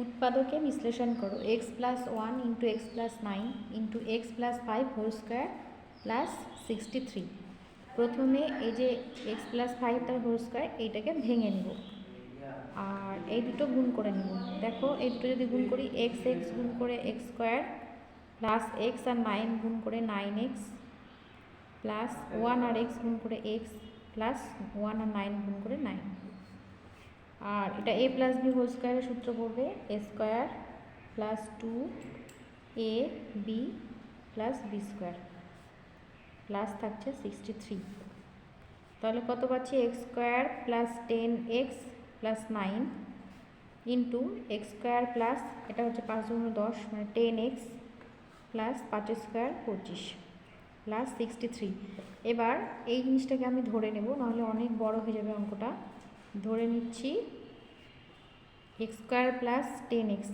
উৎপাদকে বিশ্লেষণ করো। X plus one into x plus nine into x plus five whole square plus sixty three প্রথমে এই যে এক্স প্লাস ফাইভ তার হোল স্কোয়ার এইটাকে ভেঙে নেব। আর এই দুটো গুণ করে নেব। দেখো, এই দুটো যদি গুণ করি এক্স এক্স গুণ করে এক্স স্কোয়ার প্লাস এক্স আর নাইন গুণ করে নাইন এক্স প্লাস ওয়ান আর এক্স গুণ করে এক্স প্লাস ওয়ান আর নাইন গুণ করে নাইন আর এটা এ প্লাস বি হোল স্কোয়ারের সূত্র পড়বে a square plus two a b plus b square plus থাকছে সিক্সটি থ্রি তাহলে কত পাচ্ছি? X square plus ten x plus nine into x square plus এটা হচ্ছে পাঁচ দুগুণ দশ মানে টেন এক্স প্লাস পাঁচ স্কোয়ার পঁচিশ প্লাস সিক্সটি থ্রি এবার এই জিনিসটাকে আমি ধরে নেব, নাহলে অনেক বড় হয়ে যাবে অঙ্কটা। ধরে নিচ্ছি x square plus ten x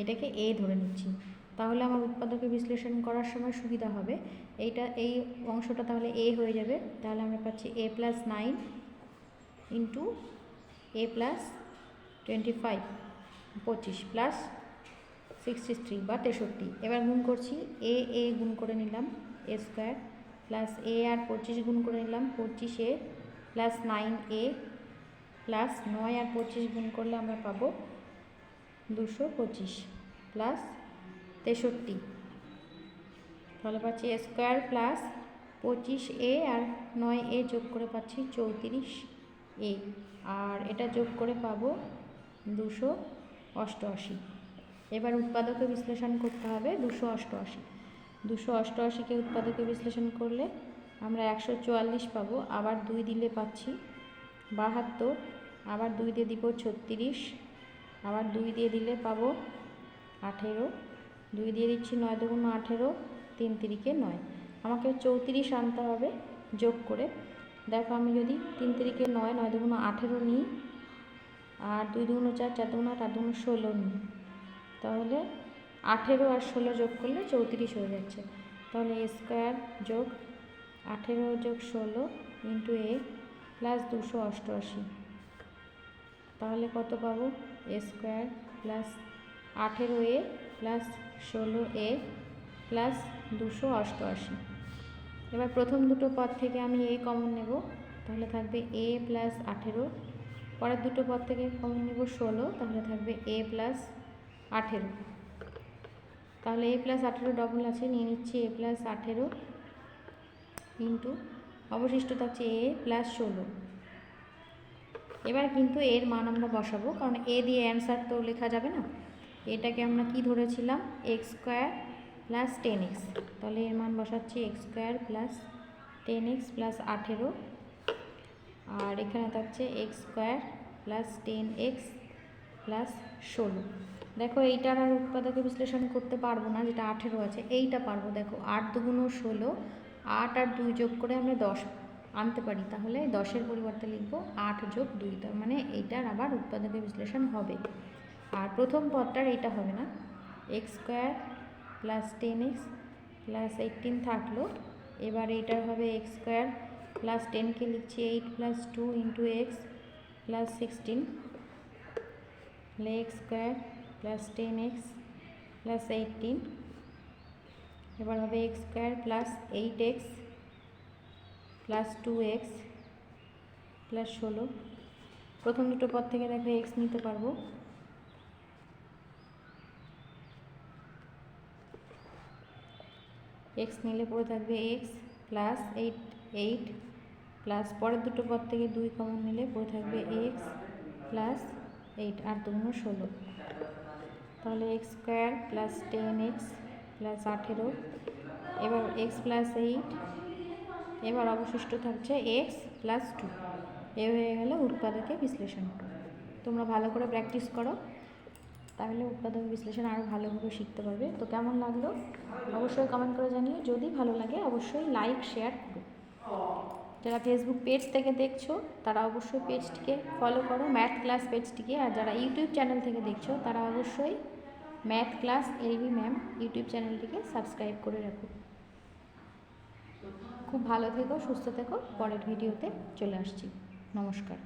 এটাকে এ ধরে নিচ্ছি। তাহলে আমার উৎপাদকে বিশ্লেষণ করার সময় সুবিধা হবে। এইটা, এই অংশটা তাহলে এ হয়ে যাবে। তাহলে আমরা পাচ্ছি a plus nine into a plus twenty five পঁচিশ প্লাস সিক্সটি থ্রি বা তেষট্টি। এবার গুণ করছি এ এ গুণ করে নিলাম এ স্কোয়ার প্লাস এ আর পঁচিশ গুণ করে নিলাম, পঁচিশ a plus nine a plus নয় আর পঁচিশ গুণ করলে আমরা পাবো দুশো পঁচিশ প্লাস তেষট্টি। তাহলে পাচ্ছি স্কোয়ার প্লাস পঁচিশ এ আর নয় এ যোগ করে পাচ্ছি চৌত্রিশ এ আর এটা যোগ করে পাবো দুশো অষ্টআশি। এবার উৎপাদকে বিশ্লেষণ করতে হবে দুশো অষ্টআশি। দুশো অষ্টআশিকে উৎপাদকে বিশ্লেষণ করলে আমরা একশো চুয়াল্লিশ পাবো, আবার দুই দিলে পাচ্ছি বাহাত্তর, আবার দুই দিয়ে দিব ছত্রিশ, আবার দুই দিয়ে দিলে পাবো আঠেরো, দুই দিয়ে দিচ্ছি নয় দুগুণ আঠেরো, তিন তিরিকে নয়। আমাকে চৌত্রিশ আনতে হবে যোগ করে। দেখো আমি যদি তিন তিরিকে নয় নয় দুগুণ আঠেরো নিই, আর দুই দুগুণ চার চার দুগুণ আট আট দুগুণ ষোলো নিই, তাহলে আঠেরো আর ষোলো যোগ করলে চৌত্রিশ হয়ে যাচ্ছে। তাহলে স্কোয়ার যোগ আঠেরো যোগ ষোলো ইন্টু এ প্লাস দুশো অষ্টআশি। তাহলে কত পাবো? এ স্কোয়ার প্লাস আঠেরো এ প্লাস ষোলো এ প্লাস দুশো অষ্টআশি। এবার প্রথম দুটো পদ থেকে আমি এ কমন নেব। তাহলে থাকবে এ প্লাস আঠেরো। পরের দুটো পদ থেকে কমন নেব ষোলো। তাহলে থাকবে এ প্লাস আঠেরো। তাহলে এ প্লাস আঠেরো ডবল আছে। নিয়ে নিচ্ছি এ প্লাস আঠেরো ইন্টু অবশিষ্ট থাকছে এ প্লাস ষোলো। এবার কিন্তু এর মান আমরা বসাবো, কারণ এ দিয়ে অ্যান্সার তো লেখা যাবে না। এটাকে আমরা কি ধরেছিলাম? X square plus ten x তাহলে এর মান বসাচ্ছি x square plus ten x plus আঠেরো। আর এখানে থাকছে x square plus ten x plus ষোলো। দেখো এইটার আর উৎপাদকে বিশ্লেষণ করতে পারব না, যেটা আঠেরো আছে, এইটা পারব। দেখো আট দুগুণ ষোলো আট আর দুই যোগ করে আমরা দশ আনতে পারি, তাহলে দশের পরিবর্তে লিখব আট যোগ দুই, তার মানে এইটার আবার উৎপাদকে বিশ্লেষণ হবে। আর প্রথম পদটার এইটা হবে না, x square plus ten x plus eighteen থাকল, এবার এইটার হবে এক্স স্কোয়ার প্লাস টেনকে লিখছি eight plus two into x plus sixteen, তাহলে x square plus ten x plus eighteen এবার হবে x square plus eight x plus two x plus ষোলো। প্রথম দুটো পদ থেকে দেখো এক্স নিতে পারব। এক্স নিলে পড়ে থাকবে x plus eight eight plus পরের দুটো পদ থেকে দুই কমন নিলে পড়ে থাকবে এক্স প্লাস এইট, আর দুগুণ ষোলো। তাহলে x square plus ten x plus আঠেরো এবার এক্স প্লাস এইট। এবার অবশিষ্ট থাকছে এক্স প্লাস টু। এ হয়ে গেল উৎপাদকে বিশ্লেষণ তোমরা ভালো করে প্র্যাকটিস করো, তাহলে উৎপাদক বিশ্লেষণ আরও ভালোভাবে শিখতে পারবে। তো কেমন লাগল? অবশ্যই কমেন্ট করে জানিও। যদি ভালো লাগে, অবশ্যই লাইক শেয়ার করো। যারা ফেসবুক পেজ থেকে দেখছ, তারা অবশ্যই পেজটিকে ফলো করো ম্যাথ ক্লাস পেজটিকে আর যারা ইউটিউব চ্যানেল থেকে দেখছ, তারা অবশ্যই math class LV ma'am YouTube চ্যানেলটিকে সাবস্ক্রাইব করে রাখো। খুব ভালো থেকো, সুস্থ থেকো। পরের ভিডিওতে চলে আসছি। নমস্কার।